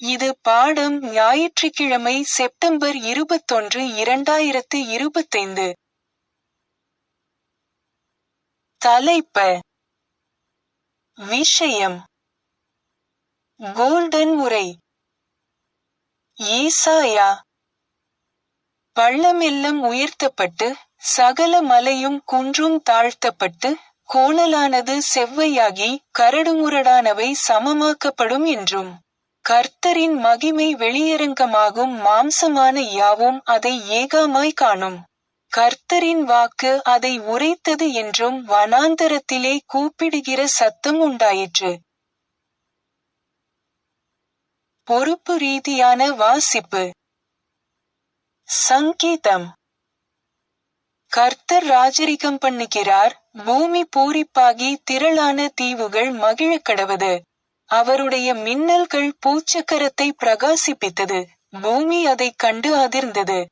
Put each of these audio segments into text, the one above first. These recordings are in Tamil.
இது பாடம் ஞாயிற்றுக்கிழமை செப்டம்பர் இருபத்தொன்று இரண்டாயிரத்து இருபத்தைந்து. தலைப்ப. விஷயம். கோல்டன் உரை. ஏசாயா பள்ளமெல்லாம் உயர்த்தப்பட்டு சகல மலையும் குன்றும் தாழ்த்தப்பட்டு கோணலானது செவ்வையாகி கரடுமுரடானவை சமமாக்கப்படும் என்றும். கர்த்தரின் மகிமை வெளியரங்கமாகும் மாம்சமான யாவும் அதை ஏகாமாய் காணும். கர்த்தரின் வாக்கு அதை உரைத்தது என்றும் வனாந்தரத்திலே கூப்பிடுகிற சத்தம் உண்டாயிற்று. பொறுப்பு ரீதியான வாசிப்பு. சங்கீதம். கர்த்தர் ராஜரிகம் பண்ணுகிறார் பூமி பூரிப்பாகி திரளான தீவுகள் மகிழக்கடவது அவருடைய மின்னல்கள் பூச்சக்கரத்தை பிரகாசிப்பித்தது. பூமி அதைக் கண்டு அதிர்ந்தது.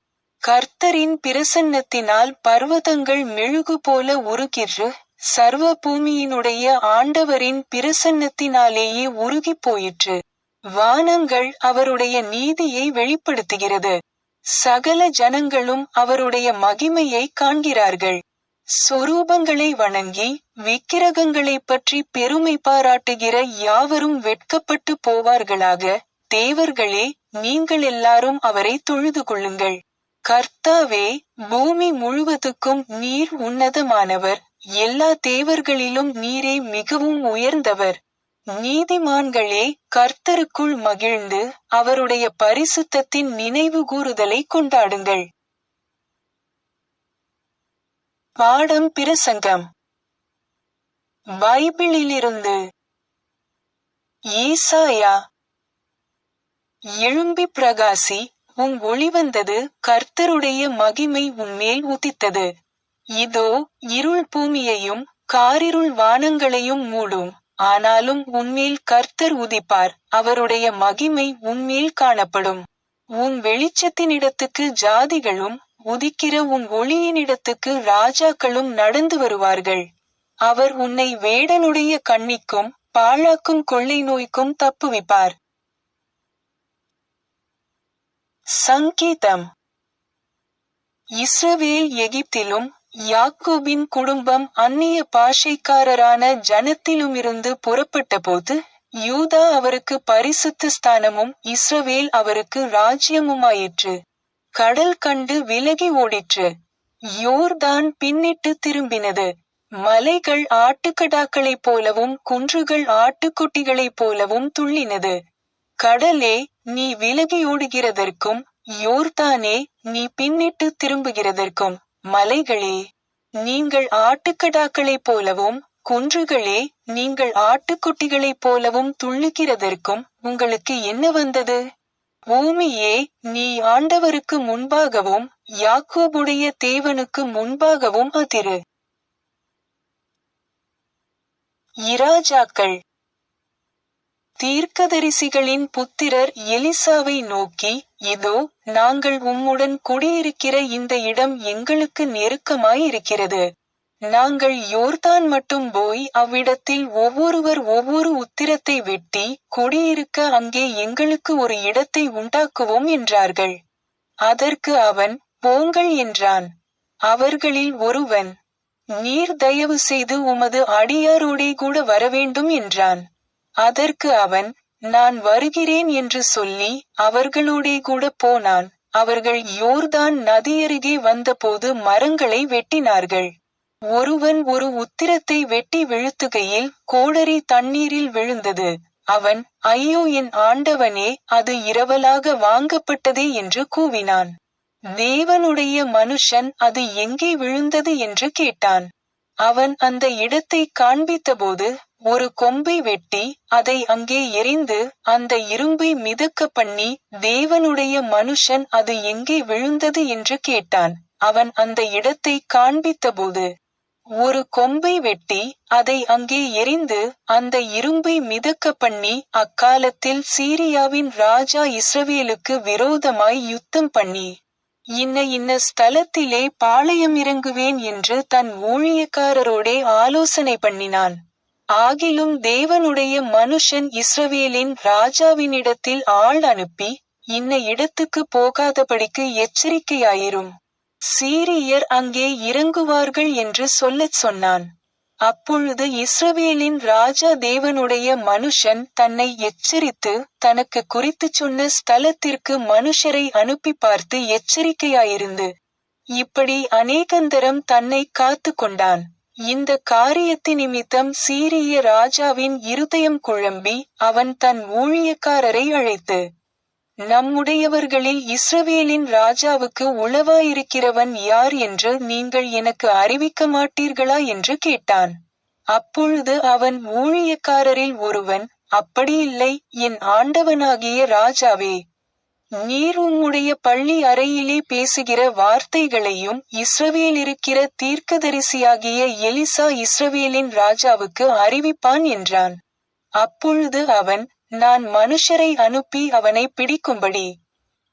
கர்த்தரின் பிரசன்னத்தினால் பர்வதங்கள் மெழுகு போல உருகிற்று சர்வ பூமியினுடைய ஆண்டவரின் பிரசன்னத்தினாலேயே உருகிப் போயிற்று. வானங்கள் அவருடைய நீதியை வெளிப்படுத்துகிறது. சகல ஜனங்களும் அவருடைய மகிமையை காண்கிறார்கள். சொரூபங்களை வணங்கி விக்கிரகங்களைப் பற்றி பெருமை பாராட்டுகிற யாவரும் வெட்கப்பட்டு போவார்களாக? தேவர்களே நீங்கள் எல்லாரும் அவரை தொழுது கொள்ளுங்கள். கர்த்தாவே பூமி முழுவதுக்கும் நீர் உன்னதமானவர். எல்லா தேவர்களிலும் நீரே மிகவும் உயர்ந்தவர். நீதிமான்களே கர்த்தருக்குள் மகிழ்ந்து அவருடைய பரிசுத்தத்தின் நினைவு கூறுதலை கொண்டாடுங்கள். பாடம் பிரசங்கம். பைபிளிலிருந்து ஈசாயா. எழும்பி பிரகாசி உன் ஒளி வந்தது கர்த்தருடைய மகிமை உன்மேல் உதித்தது. இதோ இருள் பூமியையும் காரிருள் வானங்களையும் மூடும். ஆனாலும் உன்மேல் கர்த்தர் உதிப்பார் அவருடைய மகிமை உன்மேல் காணப்படும். உன் வெளிச்சத்தினிடத்துக்கு ஜாதிகளும் உதிக்கிற உன் ஒளியினிடத்துக்கு ராஜாக்களும் நடந்து வருவார்கள். அவர் உன்னை வேடனுடைய கண்ணிக்கும் பாழாக்கும் கொள்ளை நோய்க்கும் தப்புவிப்பார் சங்கீதம். இஸ்ரவேல் எகிப்திலும் யாக்கோபின் குடும்பம் அந்நிய பாஷைக்காரரான ஜனத்திலுமிருந்து புறப்பட்டபோது யூதா அவருக்கு பரிசுத்த ஸ்தானமும் இஸ்ரவேல் அவருக்கு ராஜ்யமுமாயிற்று. கடல் கண்டு விலகி ஓடிற்று. யோர்தான் பின்னிட்டு திரும்பினது. மலைகள் ஆட்டுக்கடாக்களைப் போலவும் குன்றுகள் ஆட்டுக்குட்டிகளைப் போலவும் துள்ளினது. கடலே நீ விலகி ஓடுகிறதற்கும் யோர்தானே நீ பின்னிட்டு திரும்புகிறதற்கும் மலைகளே நீங்கள் ஆட்டுக்கடாக்களைப் போலவும் குன்றுகளே நீங்கள் ஆட்டுக்குட்டிகளைப் போலவும் துள்ளுகிறதற்கும் உங்களுக்கு என்ன வந்தது? பூமியே நீ ஆண்டவருக்கு முன்பாகவும் யாக்கோபுடைய தேவனுக்கு முன்பாகவும் அதிரு. இராஜாக்கள். தீர்க்கதரிசிகளின் புத்திரர் எலிசாவை நோக்கி இதோ நாங்கள் உம்முடன் குடியிருக்கிற இந்த இடம் எங்களுக்கு நெருக்கமாயிருக்கிறது. நாங்கள் யோர்தான் மட்டும் போய் அவ்விடத்தில் ஒவ்வொருவர் ஒவ்வொரு உத்திரத்தை வெட்டி குடியிருக்க அங்கே எங்களுக்கு ஒரு இடத்தை உண்டாக்குவோம் என்றார்கள். அதற்கு அவன் போங்கள் என்றான். அவர்களில் ஒருவன் நீர் தயவு செய்து உமது அடியாரோடே கூட வரவேண்டும் என்றான். அதற்கு அவன் நான் வருகிறேன் என்று சொல்லி அவர்களோடே கூட போனான். அவர்கள் யோர்தான் நதியருகே வந்தபோது மரங்களை வெட்டினார்கள். ஒருவன் ஒரு உத்திரத்தை வெட்டி விழுத்துகையில் கோடரி தண்ணீரில் விழுந்தது. அவன் ஐயோ என் ஆண்டவனே அது இரவலாக வாங்கப்பட்டதே என்று கூவினான். தேவனுடைய மனுஷன் அது எங்கே விழுந்தது? என்று கேட்டான். அவன் அந்த இடத்தை காண்பித்தபோது ஒரு கொம்பை வெட்டி அதை அங்கே எரிந்து அந்த இரும்பை மிதக்க பண்ணி தேவனுடைய மனுஷன் அது எங்கே விழுந்தது? என்று கேட்டான். அவன் அந்த இடத்தை காண்பித்தபோது ஒரு கொம்பை வெட்டி அதை அங்கே எரிந்து அந்த இரும்பை மிதக்க பண்ணி அக்காலத்தில் சீரியாவின் ராஜா இஸ்ரவேலுக்கு விரோதமாய் யுத்தம் பண்ணி. இன்ன இன்ன ஸ்தலத்திலே பாளையம் இறங்குவேன் என்று தன் ஊழியக்காரரோடே ஆலோசனை பண்ணினான் ஆகிலும் தேவனுடைய மனுஷன் இஸ்ரவேலின் ராஜாவினிடத்தில் ஆள் அனுப்பி இன்ன இடத்துக்கு போகாதபடிக்கு எச்சரிக்கையாயிரும். சீரியர் அங்கே இறங்குவார்கள் என்று சொல்லச் சொன்னான். அப்பொழுது இஸ்ரவேலின் ராஜா தேவனுடைய மனுஷன் தன்னை எச்சரித்து தனக்கு குறித்துச் சொன்ன ஸ்தலத்திற்கு மனுஷரை அனுப்பி பார்த்து எச்சரிக்கையாயிருந்து இப்படி அநேகந்தரம் தன்னை காத்து கொண்டான். இந்த காரியத்தி நிமித்தம் சீரிய ராஜாவின் இருதயம் குழம்பி அவன் தன் ஊழியக்காரரை அழைத்து நம்முடையவர்களில் இஸ்ரவேலின் ராஜாவுக்கு உளவாயிருக்கிறவன் யார் என்று நீங்கள் எனக்கு அறிவிக்க மாட்டீர்களா என்று கேட்டான். அப்பொழுது அவன் ஊழியக்காரரில் ஒருவன் அப்படியில்லை என் ஆண்டவனாகிய ராஜாவே நீர் உம்முடைய பள்ளி அறையிலே பேசுகிற வார்த்தைகளையும் இஸ்ரவேல் இருக்கிற தீர்க்கதரிசியாகிய எலிசா இஸ்ரவேலின் ராஜாவுக்கு அறிவிப்பான் என்றான். அப்பொழுது அவன் நான் மனுஷரை அனுப்பி அவனை பிடிக்கும்படி.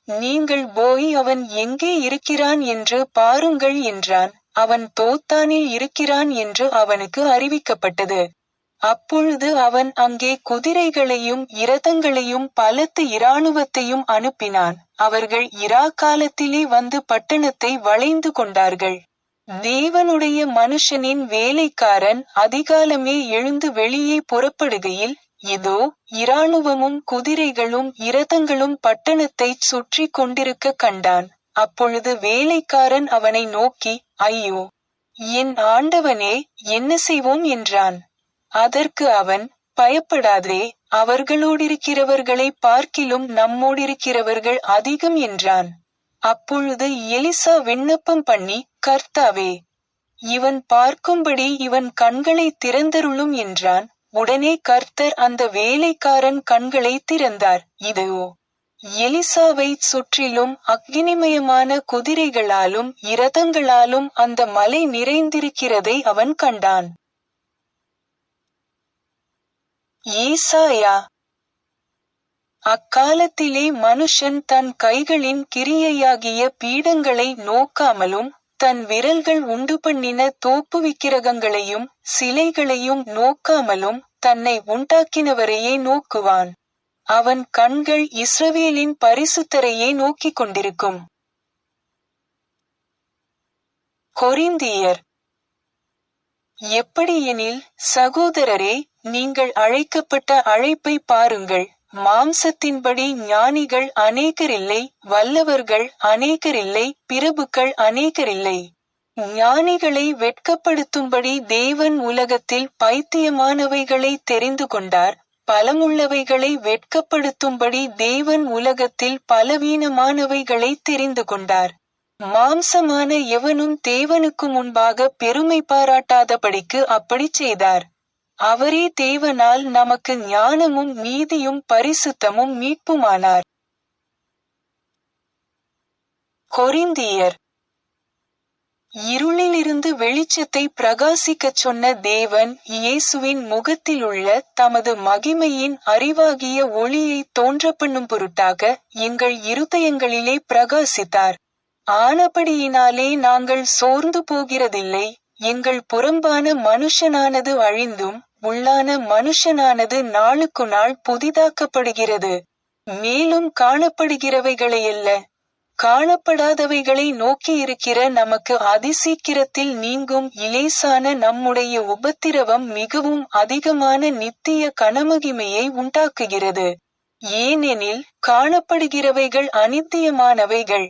நீங்கள் போய் அவன் எங்கே இருக்கிறான் என்று பாருங்கள் என்றான். அவன் தோத்தானில் இருக்கிறான் என்று அவனுக்கு அறிவிக்கப்பட்டது. அப்பொழுது அவன் அங்கே குதிரைகளையும் இரதங்களையும் பலத்து இராணுவத்தையும் அனுப்பினான். அவர்கள் இரா காலத்திலே வந்து பட்டணத்தை வளைந்து கொண்டார்கள். தேவனுடைய மனுஷனின் வேலைக்காரன் அதிகாலமே எழுந்து வெளியே புறப்படுகையில் இதோ இராணுவமும் குதிரைகளும் இரதங்களும் பட்டணத்தை சுற்றி கொண்டிருக்க கண்டான். அப்பொழுது வேலைக்காரன் அவனை நோக்கி ஐயோ என் ஆண்டவனே என்ன செய்வோம்? என்றான். அதற்கு அவன் பயப்படாதே அவர்களோடிருக்கிறவர்களை பார்க்கிலும் நம்மோடிருக்கிறவர்கள் அதிகம் என்றான். அப்பொழுது எலிசா விண்ணப்பம் பண்ணி கர்த்தாவே இவன் பார்க்கும்படி இவன் கண்களை திறந்தருளும் என்றான். உடனே கர்த்தர் அந்த வேலைக்காரன் கண்களை திறந்தார். இதோ எலிசாவை சுற்றிலும் அக்னிமயமான குதிரைகளாலும் இரதங்களாலும் அந்த மலை நிறைந்திருக்கிறதை அவன் கண்டான். ஏசாயா அக்காலத்திலே மனுஷன் தன் கைகளின் கிரியையாகிய பீடங்களை நோக்காமலும் தன் விரல்கள் உண்டு பண்ணின தோப்பு விக்கிரகங்களையும் சிலைகளையும் நோக்காமலும் தன்னை உண்டாக்கினவரையே நோக்குவான். அவன் கண்கள் இஸ்ரவேலின் பரிசுத்தரையே நோக்கிக் கொண்டிருக்கும். கொரிந்தியர். எப்படியெனில் சகோதரரே நீங்கள் அழைக்கப்பட்ட அழைப்பை பாருங்கள். மாம்சத்தின்படி ஞானிகள் அநேகரில்லை வல்லவர்கள் அநேகரில்லை பிரபுக்கள் அநேகரில்லை. ஞானிகளை வெட்கப்படுத்தும்படி தேவன் உலகத்தில் பைத்தியமானவைகளை தெரிந்து கொண்டார். பலமுள்ளவைகளை வெட்கப்படுத்தும்படி தேவன் உலகத்தில் பலவீனமானவைகளை தெரிந்து கொண்டார். மாம்சமான எவனும் தேவனுக்கு முன்பாக பெருமை பாராட்டாதபடிக்கு அப்படிச் செய்தார். அவரே தேவனால் நமக்கு ஞானமும் நீதியும் பரிசுத்தமும் மீட்புமானார். கொரிந்தியர். இருளிலிருந்து வெளிச்சத்தை பிரகாசிக்கச் சொன்ன தேவன் இயேசுவின் முகத்திலுள்ள தமது மகிமையின் அறிவாகிய ஒளியை தோன்றப்பண்ணும் பொருட்டாக எங்கள் இருதயங்களிலே பிரகாசித்தார். ஆனபடியினாலே நாங்கள் சோர்ந்து போகிறதில்லை. எங்கள் புறம்பான மனுஷனானது அழிந்தும் உள்ளான மனுஷனானது நாளுக்கு நாள் புதிதாக்கப்படுகிறது. மேலும் காணப்படுகிறவைகளையல்ல காணப்படாதவைகளை நோக்கி இருக்கிற நமக்கு அதிசீக்கிரத்தில் நீங்கும் இலேசான நம்முடைய உபத்திரவம் மிகவும் அதிகமான நித்திய கனமகிமையை உண்டாக்குகிறது. ஏனெனில் காணப்படுகிறவைகள் அனித்தியமானவைகள்.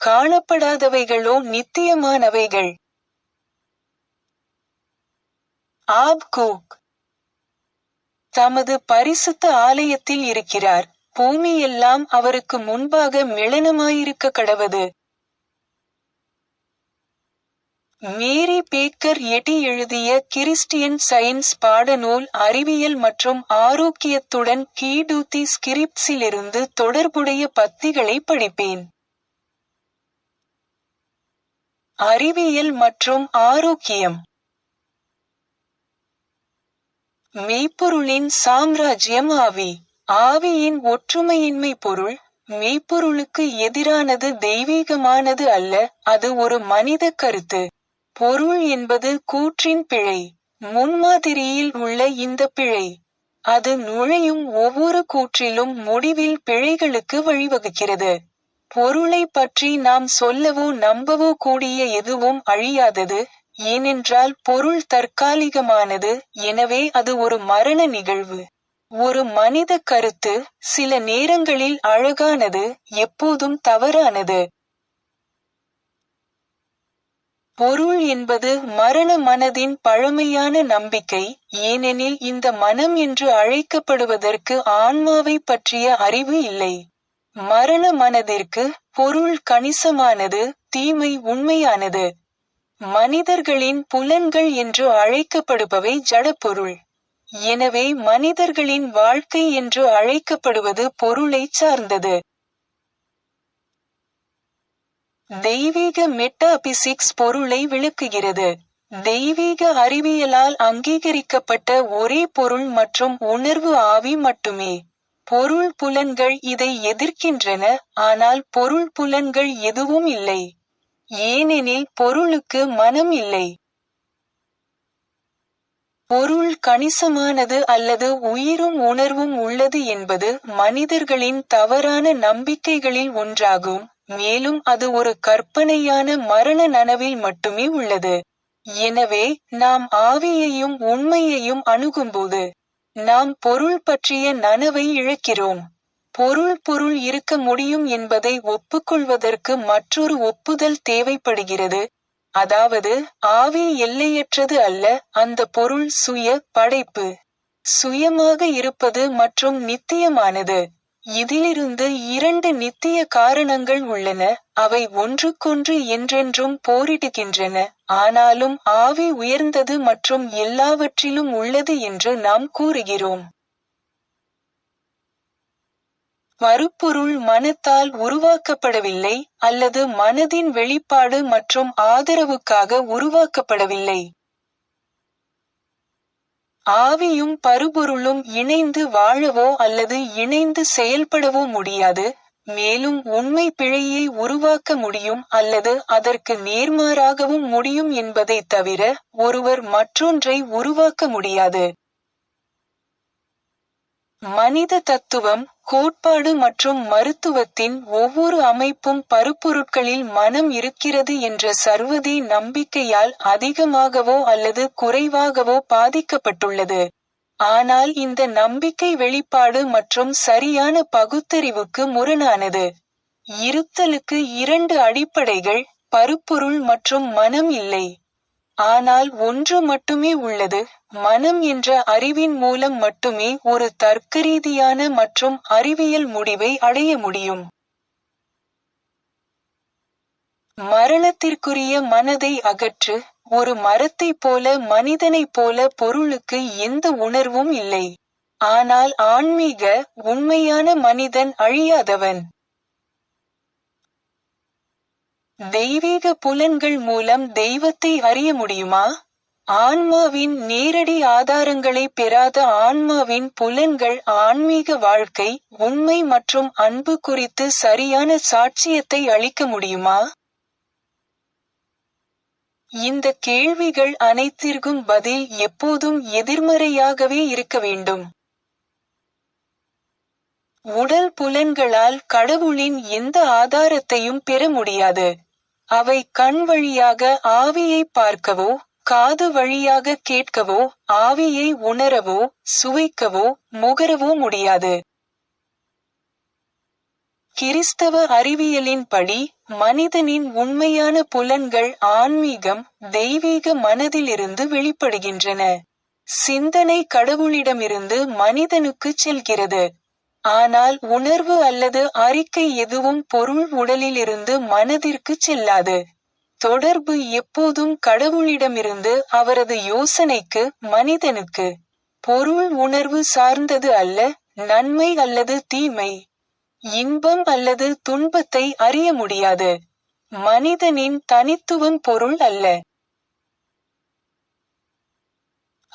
காணப்படாதவைகளோ நித்தியமானவைகள். ஆப்கூக் தமது பரிசுத்த ஆலயத்தில் இருக்கிறார். பூமியெல்லாம் அவருக்கு முன்பாக மிளனமாயிருக்க கடவது. மேரி பேக்கர் எட்டி எழுதிய கிறிஸ்டியன் சயின்ஸ் பாடநூல் அறிவியல் மற்றும் ஆரோக்கியத்துடன் கீடூத்தி ஸ்கிரிப்ட்ஸிலிருந்து தொடர்புடைய பத்திகளை படிப்பேன். அறிவியல் மற்றும் ஆரோக்கியம். மெய்ப்பொருளின் சாம்ராஜ்யம் ஆவி. ஆவியின் ஒற்றுமையின்மை பொருள் மெய்ப்பொருளுக்கு எதிரானது தெய்வீகமானது அல்ல அது ஒரு மனித கருத்து. பொருள் என்பது கூற்றின் பிழை முன்மாதிரியில் உள்ள இந்த பிழை. அது நுழையும் ஒவ்வொரு கூற்றிலும் முடிவில் பிழைகளுக்கு வழிவகுக்கிறது. பொருளை பற்றி நாம் சொல்லவோ நம்பவோ கூடிய எதுவும் அழியாதது ஏனென்றால் பொருள் தற்காலிகமானது எனவே அது ஒரு மரண நிகழ்வு. ஒரு மனித கருத்து சில நேரங்களில் அழகானது எப்போதும் தவறானது. பொருள் என்பது மரண மனதின் பழமையான நம்பிக்கை ஏனெனில் இந்த மனம் என்று அழைக்கப்படுவதற்கு ஆன்மாவை பற்றிய அறிவு இல்லை. மரண மனதிற்கு பொருள் கணிசமானது தீமை உண்மையானது. மனிதர்களின் புலன்கள் என்று அழைக்கப்படுபவை ஜடப்பொருள். எனவே மனிதர்களின் வாழ்க்கை என்று அழைக்கப்படுவது பொருளைச் சார்ந்தது. தெய்வீக மெட்டாபிசிக்ஸ் பொருளை விளக்குகிறது. தெய்வீக அறிவியலால் அங்கீகரிக்கப்பட்ட ஒரே பொருள் மற்றும் உணர்வு ஆவி மட்டுமே. பொருள் புலன்கள் இதை எதிர்க்கின்றன ஆனால் பொருள் புலன்கள் எதுவும் இல்லை. ஏனெனில் பொருளுக்கு மனம் இல்லை. பொருள் கணிசமானது அல்லது உயிரும் உணர்வும் உள்ளது என்பது மனிதர்களின் தவறான நம்பிக்கைகளில் ஒன்றாகும். மேலும் அது ஒரு கற்பனையான மரண நனவில் மட்டுமே உள்ளது. எனவே நாம் ஆவியையும் உண்மையையும் அணுகும்போது நாம் பொருள் பற்றிய நனவை இழக்கிறோம். பொருள் பொருள் இருக்க முடியும் என்பதை ஒப்புக்கொள்வதற்கு மற்றொரு ஒப்புதல் தேவைப்படுகிறது. அதாவது ஆவி எல்லையற்றது அல்ல அந்த பொருள் சுய படைப்பு. சுயமாக இருப்பது மற்றும் நித்தியமானது. இதிலிருந்து இரண்டு நித்திய காரணங்கள் உள்ளன அவை ஒன்றுக்கொன்று என்றென்றும் போரிடுகின்றன. ஆனாலும் ஆவி உயர்ந்தது மற்றும் எல்லாவற்றிலும் உள்ளது என்று நாம் கூறுகிறோம். மறுபொருள் மனத்தால் உருவாக்கப்படவில்லை அல்லது மனதின் வெளிப்பாடு மற்றும் ஆதரவுக்காக உருவாக்கப்படவில்லை. ஆவியும் பருபொருளும் இணைந்து வாழவோ அல்லது இணைந்து செயல்படவோ முடியாது மேலும் உண்மை பிழையை உருவாக்க முடியும் அல்லது அதற்கு நேர்மாறாகவும் முடியும் என்பதை தவிர ஒருவர் மற்றொன்றை உருவாக்க முடியாது. மனித தத்துவம் கோட்பாடு மற்றும் மருத்துவத்தின் ஒவ்வொரு அமைப்பும் பருப்பொருட்களில் மனம் இருக்கிறது என்ற சர்வதே நம்பிக்கையால் அதிகமாகவோ அல்லது குறைவாகவோ பாதிக்கப்பட்டுள்ளது. ஆனால் இந்த நம்பிக்கை வெளிப்பாடு மற்றும் சரியான பகுத்தறிவுக்கு முரணானது. இருத்தலுக்கு இரண்டு அடிப்படைகள் பருப்பொருள் மற்றும் மனம் இல்லை. ஆனால் ஒன்று மட்டுமே உள்ளது. மனம் என்ற அறிவின் மூலம் மட்டுமே ஒரு தர்க்கரீதியான மற்றும் அறிவியல் முடிவை அடைய முடியும். மரணத்திற்குரிய மனதை அகற்று ஒரு மரத்தைப் போல மனிதனைப் போல பொருளுக்கு எந்த உணர்வும் இல்லை. ஆனால் ஆன்மீக உண்மையான மனிதன் அழியாதவன். தெய்வீக புலன்கள் மூலம் தெய்வத்தை அறிய முடியுமா? ஆன்மாவின் நேரடி ஆதாரங்களை பெறாத ஆன்மாவின் புலன்கள் ஆன்மீக வாழ்க்கை உண்மை மற்றும் அன்பு குறித்து சரியான சாட்சியத்தை அளிக்க முடியுமா? இந்த கேள்விகள் அனைத்திற்கும் பதில் எப்போதும் எதிர்மறையாகவே இருக்க வேண்டும். உடல் புலன்களால் கடவுளின் எந்த ஆதாரத்தையும் பெற முடியாது. அவை கண் வழியாக ஆவியை பார்க்கவோ காது வழியாக கேட்கவோ ஆவியை உணரவோ சுவைக்கவோ முகரவோ முடியாது. கிறிஸ்தவ அறிவியலின்படி மனிதனின் உண்மையான புலன்கள் ஆன்மீகம் தெய்வீக மனதிலிருந்து வெளிப்படுகின்றன. சிந்தனை கடவுளிடமிருந்து மனிதனுக்கு செல்கிறது. ஆனால் உணர்வு அல்லது அறிக்கை எதுவும் பொருள் உடலிலிருந்து மனதிற்கு செல்லாது. தொடர்பு எப்போதும் கடவுளிடமிருந்து அவரது யோசனைக்கு மனிதனுக்கு. பொருள் உணர்வு சார்ந்தது அல்ல நன்மை அல்லது தீமை. இன்பம் அல்லது துன்பத்தை அறிய முடியாது. மனிதனின் தனித்துவம் பொருள் அல்ல.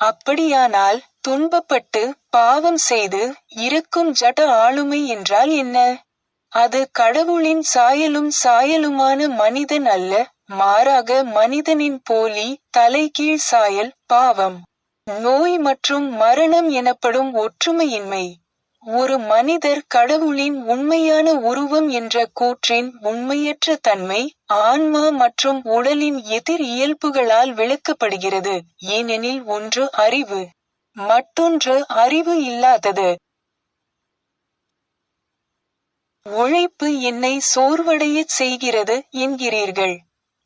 அப்படியானால் துன்பப்பட்டு பாவம் செய்து இருக்கும் ஜட ஆளுமை என்றால் என்ன? அது கடவுளின் சாயலும் சாயலுமான மனிதன் அல்ல மாறாக மனிதனின் போலி தலைகீழ் சாயல் பாவம். நோய் மற்றும் மரணம் எனப்படும் ஒற்றுமையின்மை. ஒரு மனிதர் கடவுளின் உண்மையான உருவம் என்ற கூற்றின் உண்மையற்ற தன்மை ஆன்மா மற்றும் உடலின் எதிர் இயல்புகளால் விளக்கப்படுகிறது. ஏனெனில் ஒன்று அறிவு மற்றொன்று அறிவு இல்லாதது. உழைப்பு என்னை சோர்வடையச் செய்கிறது என்கிறீர்கள்.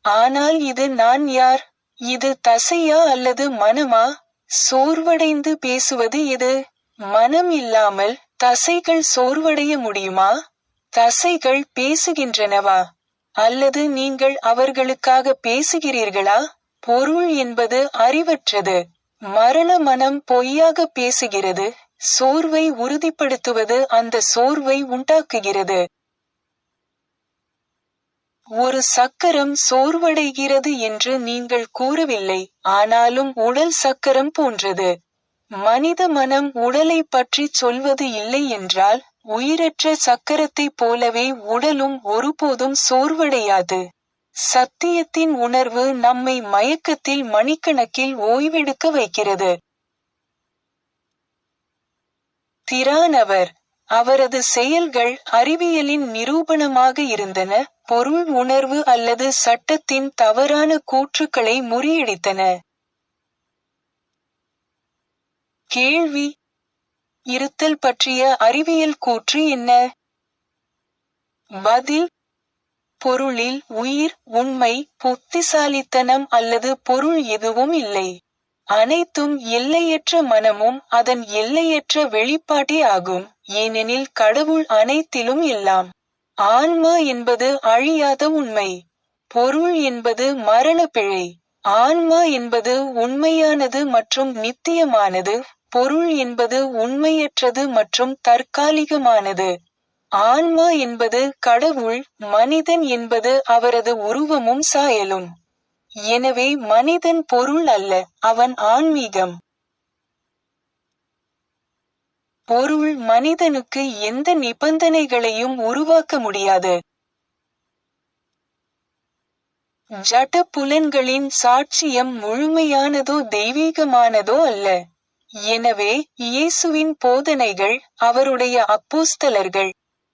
ஆனால் இது நான் யார்? இது தசையா அல்லது மனமா? சோர்வடைந்து பேசுவது எது? மனம் இல்லாமல் தசைகள் சோர்வடைய முடியுமா? தசைகள் பேசுகின்றனவா? அல்லது நீங்கள் அவர்களுக்காக பேசுகிறீர்களா? பொருள் என்பது அறிவற்றது. மரண மனம் பொய்யாக பேசுகிறது. சோர்வை உறுதிப்படுத்துவது அந்த சோர்வை உண்டாக்குகிறது. ஒரு சக்கரம் சோர்வடைகிறது என்று நீங்கள் கூறவில்லை. ஆனாலும் உடல் சக்கரம் போன்றது. மனித மனம் உடலை பற்றி சொல்வது இல்லை என்றால் உயிரற்ற சக்கரத்தைப் போலவே உடலும் ஒருபோதும் சோர்வடையாது. சத்தியத்தின் உணர்வு நம்மை மயக்கத்தில் மணிக்கணக்கில் ஓய்வெடுக்க வைக்கிறது. திரானவர் அவரது செயல்கள் அறிவியலின் நிரூபணமாக இருந்தன பொருள் உணர்வு அல்லது சட்டத்தின் தவறான கூற்றுக்களை முறியடித்தன. கேள்வி. இருத்தல் பற்றிய அறிவியல் கூற்று என்ன? பதில். பொருளில் உயிர் உண்மை புத்திசாலித்தனம் அல்லது பொருள் எதுவும் இல்லை. அனைத்தும் எல்லையற்ற மனமும் அதன் எல்லையற்ற வெளிப்பாட்டே ஆகும். ஏனெனில் கடவுள் அனைத்திலும் எல்லாம். ஆன்மா என்பது அழியாத உண்மை. பொருள் என்பது மரண பிழை. ஆன்மா என்பது உண்மையானது மற்றும் நித்தியமானது. பொருள் என்பது உண்மையற்றது மற்றும் தற்காலிகமானது. ஆன்மா என்பது கடவுள் மனிதன் என்பது அவரது உருவமும் சாயலும். எனவே மனிதன் பொருள் அல்ல அவன் ஆன்மீகம். பொருள் மனிதனுக்கு எந்த நிபந்தனைகளையும் உருவாக்க முடியாது. ஜட புலன்களின் சாட்சியம் முழுமையானதோ தெய்வீகமானதோ அல்ல. எனவே இயேசுவின் போதனைகள் அவருடைய அப்போஸ்தலர்கள்.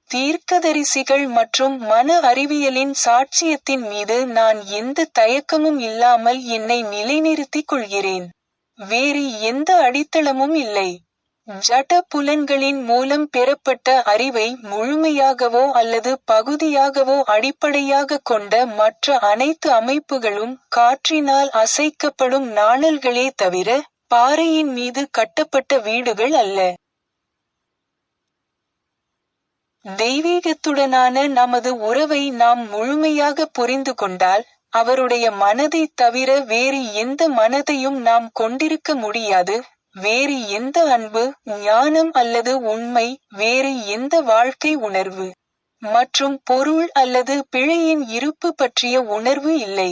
தீர்க்கதரிசிகள் மற்றும் மன அறிவியலின் சாட்சியத்தின் மீது நான் எந்த தயக்கமும் இல்லாமல் என்னை நிலைநிறுத்திக் கொள்கிறேன். வேறு எந்த அடித்தளமும் இல்லை. ஜட புலன்களின் மூலம் பெறப்பட்ட அறிவை முழுமையாகவோ அல்லது பகுதியாகவோ அடிப்படையாக கொண்ட மற்ற அனைத்து அமைப்புகளும் காற்றினால் அசைக்கப்படும் நாணல்களே தவிர பாறையின் மீது கட்டப்பட்ட வீடுகள் அல்ல. தெய்வீகத்துடனான நமது உறவை நாம் முழுமையாக புரிந்து கொண்டால் அவருடைய மனதைத் தவிர வேறு எந்த மனதையும் நாம் கொண்டிருக்க முடியாது. வேறு எந்த அன்பு ஞானம் அல்லது உண்மை வேறு எந்த வாழ்க்கை உணர்வு. மற்றும் பொருள் அல்லது பிழையின் இருப்பு பற்றிய உணர்வு இல்லை.